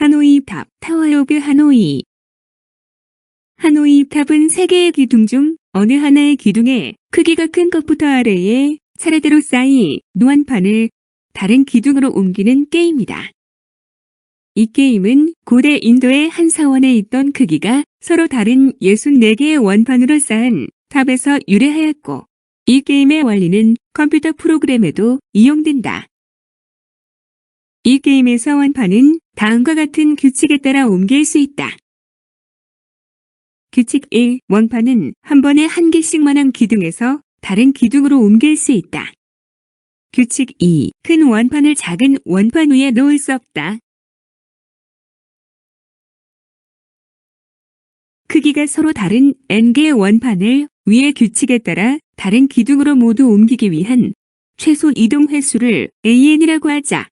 하노이 탑, 타워 오브 하노이. 하노이 탑은 세 개의 기둥 중 어느 하나의 기둥에 크기가 큰 것부터 아래에 차례대로 쌓이 노안판을 다른 기둥으로 옮기는 게임이다. 이 게임은 고대 인도의 한 사원에 있던 크기가 서로 다른 64개의 원판으로 쌓은 탑에서 유래하였고, 이 게임의 원리는 컴퓨터 프로그램에도 이용된다. 이 게임에서 원판은 다음과 같은 규칙에 따라 옮길 수 있다. 규칙 1. 원판은 한 번에 한 개씩만한 기둥에서 다른 기둥으로 옮길 수 있다. 규칙 2. 큰 원판을 작은 원판 위에 놓을 수 없다. 크기가 서로 다른 n개의 원판을 위의 규칙에 따라 다른 기둥으로 모두 옮기기 위한 최소 이동 횟수를 an이라고 하자.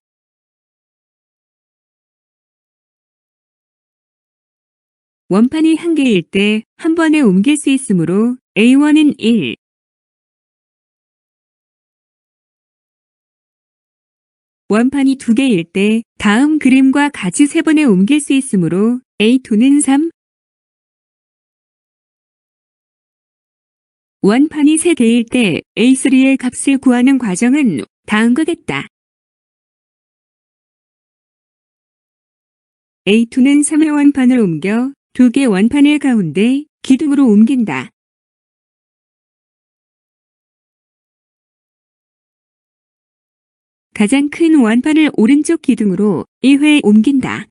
원판이 한 개일 때 한 번에 옮길 수 있으므로 A1은 1, 원판이 두 개일 때 다음 그림과 같이 세 번에 옮길 수 있으므로 A2는 3, 원판이 세 개일 때 A3의 값을 구하는 과정은 다음과 같다. A2는 3의 원판을 옮겨 두 개 원판을 가운데 기둥으로 옮긴다. 가장 큰 원판을 오른쪽 기둥으로 1회 옮긴다.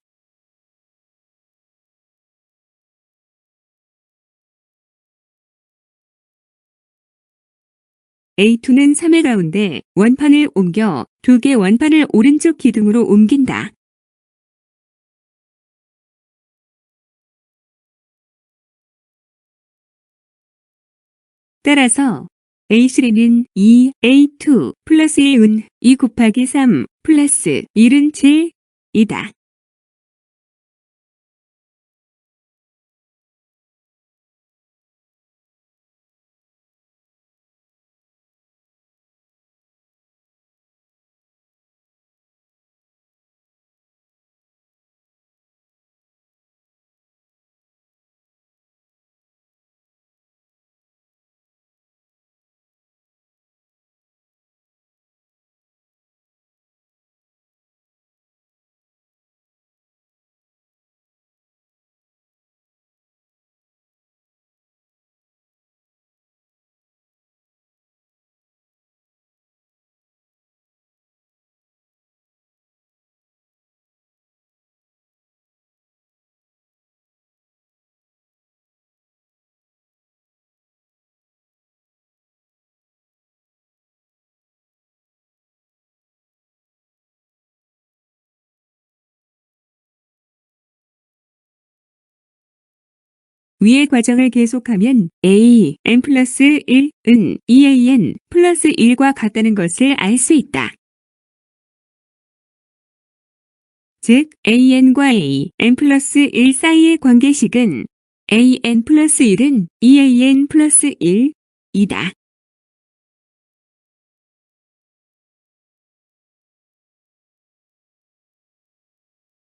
A2는 3회 가운데 원판을 옮겨 두 개 원판을 오른쪽 기둥으로 옮긴다. 따라서 A3는 2, A2 플러스 1은 2 곱하기 3 플러스 1은 7 이다. 위의 과정을 계속하면 a n 플러스 1은 2an 플러스 1과 같다는 것을 알 수 있다. 즉 an과 a, n 플러스 1 사이의 관계식은 an 플러스 1은 2an 플러스 1이다.